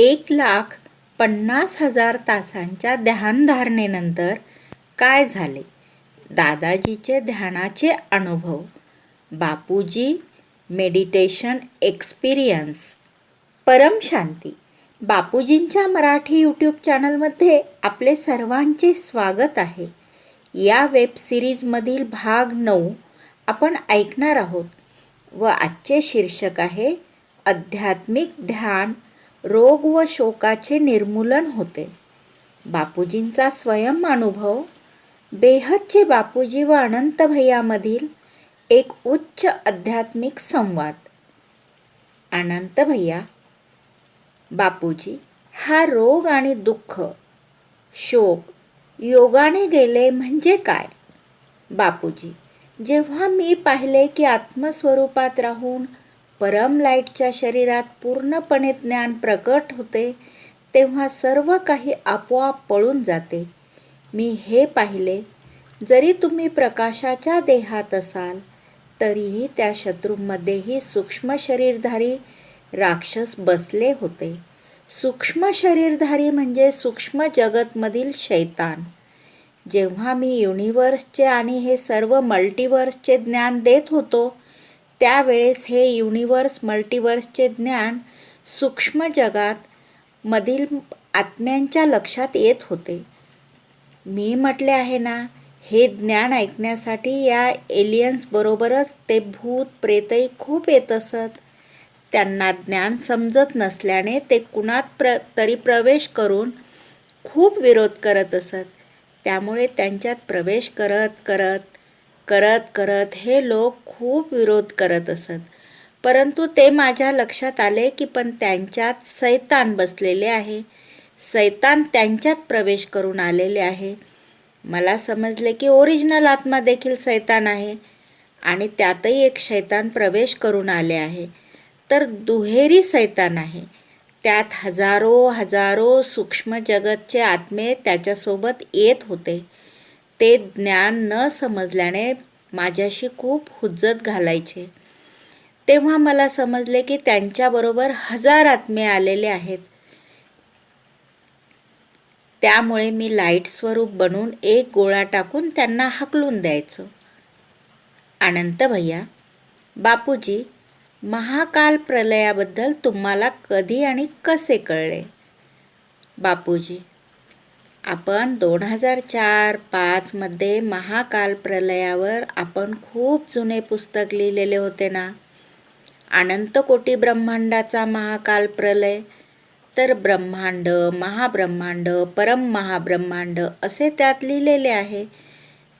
एक लाख पन्नास हजार तासांच्या ध्यानधारणेनंतर काय झाले? दादाजीचे ध्यानाचे अनुभव. Bapuji meditation experience. परमशांती बापूजींच्या मराठी यूट्यूब चॅनलमध्ये आपले सर्वांचे स्वागत आहे. या वेब सिरीजमधील भाग नऊ आपण ऐकणार आहोत व आजचे शीर्षक आहे आध्यात्मिक ध्यान रोग व शोकाचे निर्मूलन होते. बापूजींचा स्वयं अनुभव बेहदचे बापूजी व अनंत भैयामधील एक उच्च आध्यात्मिक संवाद. अनंत भैया बापूजी हा रोग आणि दुःख शोक योगाने गेले म्हणजे काय? बापूजी जेव्हा मी पाहिले की आत्मस्वरूपात राहून परम लाईटच्या शरीरात पूर्णपणे ज्ञान प्रकट होते तेव्हा सर्व काही आपोआप पळून जाते. मी हे पाहिले जरी तुम्ही प्रकाशाच्या देहात असाल तरीही त्या शत्रूंमध्येही सूक्ष्म शरीरधारी राक्षस बसले होते. सूक्ष्म शरीरधारी म्हणजे सूक्ष्म जगतमधील शैतान. जेव्हा मी युनिवर्सचे आणि हे सर्व मल्टिवर्सचे ज्ञान देत होतो त्यावेळेस हे युनिवर्स मल्टिवर्सचे ज्ञान सूक्ष्म जगात मधील आत्म्यांच्या लक्षात येत होते. मी म्हटले आहे ना हे ज्ञान ऐकण्यासाठी या एलियन्सबरोबरच ते भूत प्रेतही खूप येत असत. त्यांना ज्ञान समजत नसल्याने ते कुणात प्र तरी प्रवेश करून खूप विरोध करत असत. त्यामुळे त्यांच्यात प्रवेश करत करत करत करत हे लोक खूप विरोध करत असत. परंतु ते माझ्या लक्षात आले की पण त्यांच्यात सैतान बसलेले आहे. सैतान त्यांच्यात प्रवेश करून आलेले आहे. मला समजले की ओरिजिनल आत्मा देखील सैतान आहे आणि त्यातही एक शैतान प्रवेश करून आले आहे. तर दुहेरी सैतान आहे. त्यात हजारो हजारो सूक्ष्म जगतचे आत्मे त्याच्यासोबत येत होते. ते ज्ञान न समजल्याने माझ्याशी खूप हुज्जत घालायचे. तेव्हा मला समजले की त्यांच्याबरोबर हजार आत्मे आलेले आहेत. त्यामुळे मी लाइट स्वरूप बनून एक गोळा टाकून त्यांना हकलून द्यायचो. अनंत भैया बापूजी महाकाल प्रलयाबद्दल तुम्हाला कधी आणि कसे कळले? बापूजी आपण दोन हजार चार पाचमध्ये महाकाल प्रलयावर आपण खूप जुने पुस्तक लिहिलेले होते ना? अनंतकोटी ब्रह्मांडाचा महाकाल प्रलय. तर ब्रह्मांड महाब्रह्मांड परम महाब्रह्मांड असे त्यात लिहिलेले आहे.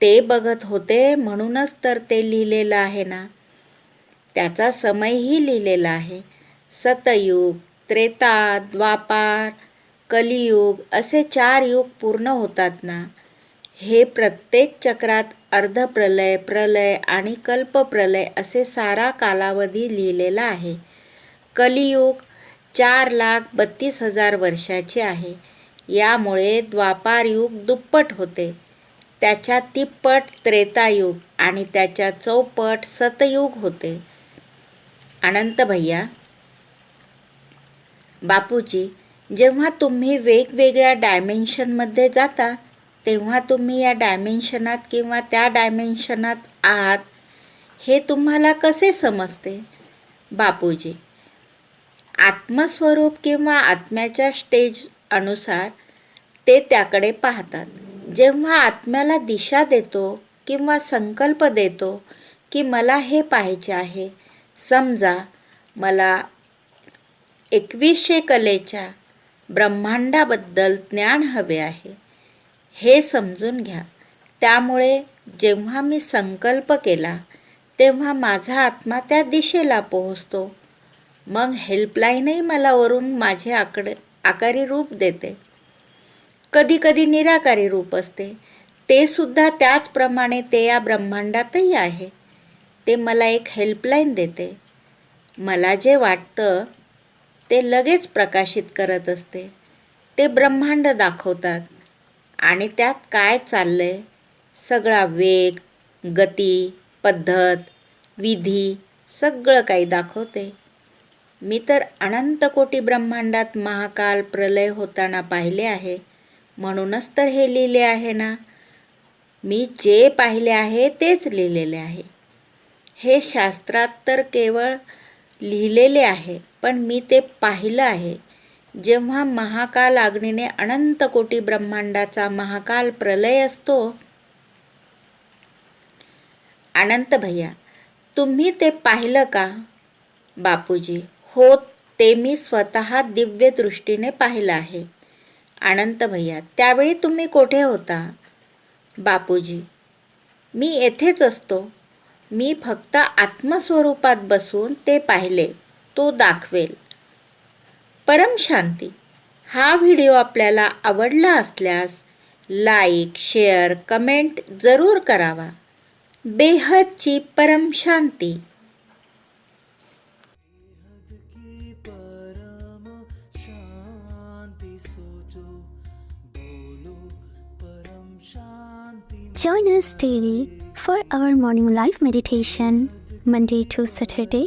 ते बघत होते म्हणूनच तर ते लिहिलेलं आहे ना? त्याचा समयही लिहिलेला आहे. सतयुग त्रेता द्वापार कलियुग असे चार युग पूर्ण होतात ना? हे प्रत्येक चक्रात अर्धप्रलय प्रलय आणि कल्पप्रलय असे सारा कालावधी लिहिलेला आहे. कलियुग चार लाख बत्तीस हजार वर्षाचे आहे. यामुळे द्वापार युग दुप्पट होते. त्याच्या तिप्पट त्रेतायुग आणि त्याच्या चौपट सतयुग होते. अनंत भैया बापूजी जेव्हा तुम्ही वेगवेगळ्या डायमेन्शनमध्ये जाता तेव्हा तुम्ही या डायमेन्शनात किंवा त्या डायमेन्शनात आहात हे तुम्हाला कसे समजते? बापूजी आत्मस्वरूप किंवा आत्म्याच्या स्टेज अनुसार ते त्याकडे पाहतात. जेव्हा आत्म्याला दिशा देतो किंवा संकल्प देतो की मला हे पाहायचे आहे समजा मला एकवीसशे कलेच्या ब्रह्मांडाबद्दल ज्ञान हवे आहे हे समजून घ्या. त्यामुळे जेव्हा मी संकल्प केला तेव्हा माझा आत्मा त्या दिशेला पोहोचतो. मग हेल्पलाईनही मला वरून माझे आकडे आकारी रूप देते. कधी कधी निराकारी रूप असते. ते सुद्धा त्याचप्रमाणे ते या ब्रह्मांडातही आहे. ते मला एक हेल्पलाईन देते. मला जे वाटतं ते लगेच प्रकाशित करत असते. ते ब्रह्मांड दाखवतात. आणि त्यात काय चाललंय? सगळा वेग गती पद्धत विधी सगळं काही दाखवते. मी तर अनंत कोटी ब्रह्मांडात महाकाल प्रलय होताना पाहिले आहे. म्हणूनच तर हे लिहिले आहे ना? मी जे पाहिले आहे तेच लिहिलेले आहे. हे शास्त्रात तर केवळ लिहिलेले आहे. पण मी ते पाहिलं आहे. जेव्हा महाकाल अग्नीने अनंत कोटी ब्रह्मांडाचा महाकाल प्रलय असतो. अनंत भैया तुम्ही ते पाहिलं का? बापूजी हो ते मी स्वतः दिव्य दृष्टीने पाहिलं आहे. अनंत भैया त्यावेळी तुम्ही कोठे होता? बापूजी मी येथेच असतो. मी फक्त आत्मस्वरूपात बसून ते पाहिले. तो दाखवेल. परम शांती. हा व्हिडिओ आपल्याला आवडला असल्यास लाईक शेअर कमेंट जरूर करावा. बेहदची परम शांती. परम Join us daily for our morning life meditation, Monday to Saturday,